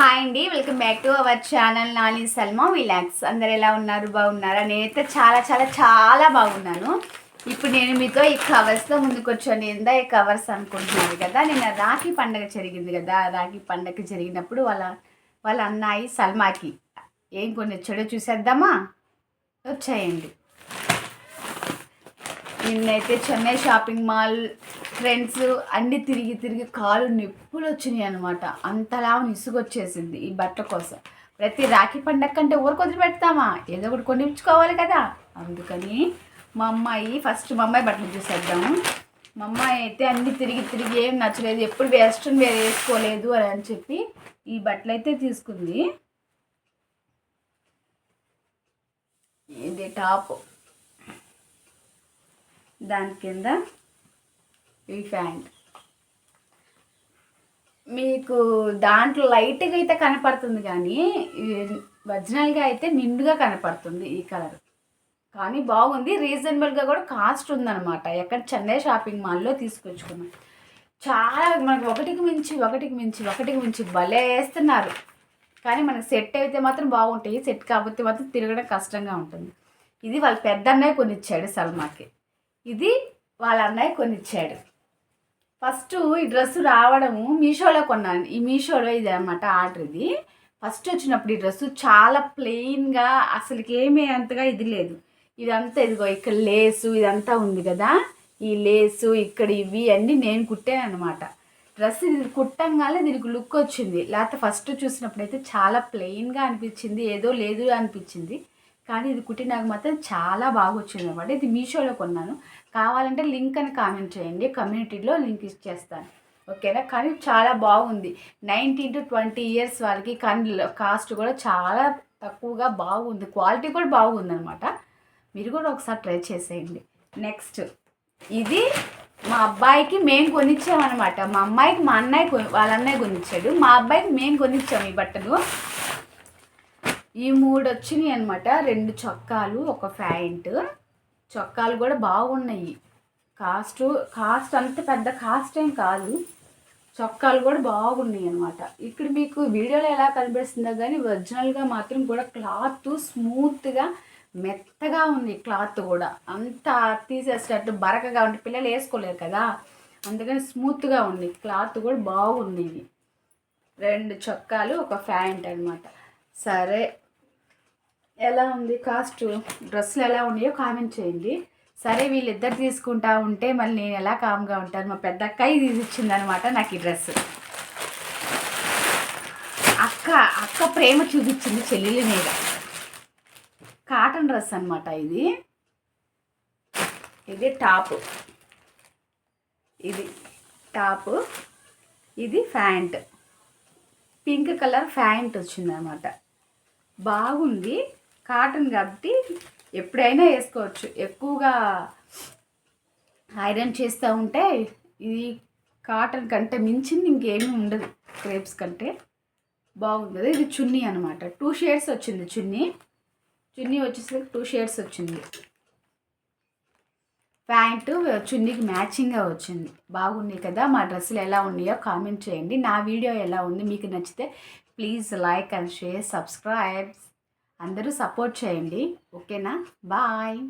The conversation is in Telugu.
హాయ్ అండి welcome back to our channel Nani Salma vlogs. అందరు ఎలా ఉన్నారు బాగున్నారా? నేనైతే చాలా చాలా చాలా బాగున్నాను. ఇప్పుడు నేను మీతో ఈ కవర్స్తో ముందుకు వచ్చాను. ఏందా ఈ కవర్స్ అనుకుంటున్నారు కదా నిన్న రాఖీ పండగ జరిగింది కదా రాఖీ పండగ జరిగినప్పుడు వాళ్ళ వాళ్ళ అన్నాయి సల్మాకి ఏం కొన్ని వచ్చాడో చూసేద్దామా? వచ్చాయండి. నిన్నైతే చెన్నై షాపింగ్ మాల్ ఫ్రెండ్స్ అన్ని తిరిగి తిరిగి కాలు నొప్పులు వచ్చినాయి అనమాట అంతలా ఇసుగొచ్చేసింది ఈ బట్టల కోసం. ప్రతి రాఖీ పండగ కంటే ఊరికి వదిలిపెడతామా? ఏదో ఒకటి కొనిపించుకోవాలి కదా. అందుకని మా అమ్మాయి ఫస్ట్ మా అమ్మాయి బట్టలు చూసేద్దాము మా అమ్మాయి అయితే అన్ని తిరిగి తిరిగి ఏం నచ్చలేదు ఎప్పుడు వెస్ట్రన్ వేర్ వేసుకోలేదు అని అని చెప్పి ఈ బట్టలు అయితే తీసుకుంది. ఇది టాప్. దాని కింద ఈ ప్యాంట్ మీకు దాంట్లో లైట్గా అయితే కనపడుతుంది కానీ ఒరిజినల్గా అయితే నిండుగా కనపడుతుంది ఈ కలర్. కానీ బాగుంది రీజనబుల్గా కూడా కాస్ట్ ఉందన్నమాట. ఎక్కడ చెన్నై షాపింగ్ మాల్లో తీసుకొచ్చుకున్నాం. చాలా మనకి ఒకటికి మించి ఒకటికి మించి ఒకటికి మించి భలే వేస్తున్నారు. కానీ మనకి సెట్ అయితే మాత్రం బాగుంటాయి. సెట్ కాకపోతే మాత్రం తిరగడం కష్టంగా ఉంటుంది. ఇది వాళ్ళ పెద్ద అన్నయ్య కొనిచ్చాడు సల్మాకి. ఇది వాళ్ళ అన్నయ్య కొనిచ్చాడు. ఫస్ట్ ఈ డ్రెస్ రావడము మీషోలో కొన్నాను. ఈ మీషోలో ఇది అనమాట ఆర్డర్ ఇది. ఫస్ట్ వచ్చినప్పుడు ఈ డ్రెస్సు చాలా ప్లెయిన్గా అసలుకి ఏమీ అంతగా ఇది లేదు. ఇదంతా ఇదిగో ఇక్కడ లేసు ఇదంతా ఉంది కదా. ఈ లేసు ఇక్కడ ఇవి అన్నీ నేను కుట్టాను అనమాట డ్రెస్ ఇది కుట్టంగానే దీనికి లుక్ వచ్చింది. లేకపోతే ఫస్ట్ చూసినప్పుడు అయితే చాలా ప్లెయిన్గా అనిపించింది ఏదో లేదు అనిపించింది. కానీ ఇది కుట్టినాక మాత్రం చాలా బాగా వచ్చింది అనమాట. ఇది మీషోలో కొన్నాను. కావాలంటే లింక్ అని కామెంట్ చేయండి. కమ్యూనిటీలో లింక్ ఇచ్చేస్తాను. ఓకేనా? కానీ చాలా బాగుంది. నైన్టీన్ టు ట్వంటీ ఇయర్స్ వాళ్ళకి కానీ కాస్ట్ కూడా చాలా తక్కువగా బాగుంది. క్వాలిటీ కూడా బాగుంది అనమాట. మీరు కూడా ఒకసారి ట్రై చేసేయండి. నెక్స్ట్. ఇది మా అబ్బాయికి మేము కొనిచ్చామన్నమాట. మా అమ్మాయికి మా అన్నయ్య కొ- వాళ్ళ అన్నయ్య కొనిచ్చాడు. మా అబ్బాయికి మేము కొనిచ్చాము ఈ బట్టలు ఈ మూడు వచ్చినాయి అనమాట రెండు చొక్కాలు ఒక ప్యాంట్. చొక్కాలు కూడా బాగున్నాయి. కాస్ట్ కాస్ట్ అంత పెద్ద కాస్ట్ ఏం కాదు. చొక్కాలు కూడా బాగున్నాయి అనమాట ఇక్కడ మీకు వీడియోలో ఎలా కనిపిస్తుందో కానీ ఒరిజినల్గా మాత్రం కూడా క్లాత్ స్మూత్గా మెత్తగా ఉంది క్లాత్ కూడా. అంత తీసేసేటట్టు బరకగా ఉంటే పిల్లలు వేసుకోలేరు కదా. అందుకని స్మూత్గా ఉంది. క్లాత్ కూడా బాగుంది రెండు చొక్కాలు ఒక ప్యాంట్ అనమాట సరే ఎలా ఉంది కాస్ట్? డ్రెస్సులు ఎలా ఉన్నాయో కామెంట్ చేయండి. సరే వీళ్ళిద్దరు తీసుకుంటా ఉంటే మళ్ళీ నేను ఎలా కామ్గా ఉంటాను? మా పెద్ద అక్కయ్య తీసిచ్చింది ఇచ్చిందనమాట నాకు ఈ డ్రెస్ అక్క అక్క ప్రేమ చూపించింది చెల్లెలి మీద. కాటన్ డ్రెస్ అనమాట ఇది. ఇది టాప్. ఇది టాప్. ఇది ప్యాంట్. పింక్ కలర్ ప్యాంట్ వచ్చిందనమాట బాగుంది. కాటన్ కాబట్టి ఎప్పుడైనా వేసుకోవచ్చు. ఎక్కువగా ఐరన్ చేస్తూ ఉంటే ఇది కాటన్ కంటే మించింది ఇంకేమీ ఉండదు. క్రేప్స్ కంటే బాగుంది ఇది చున్నీ అనమాట టూ షేడ్స్ వచ్చింది చున్నీ. చున్నీ వచ్చేసరికి టూ షేడ్స్ వచ్చింది. ప్యాంటు చున్నీకి మ్యాచింగ్గా వచ్చింది. బాగున్నాయి కదా? మా డ్రెస్సులు ఎలా ఉన్నాయో కామెంట్ చేయండి. నా వీడియో ఎలా ఉంది? మీకు నచ్చితే please like and share subscribe. అందరూ సపోర్ట్ చేయండి. ఓకేనా? బాయ్.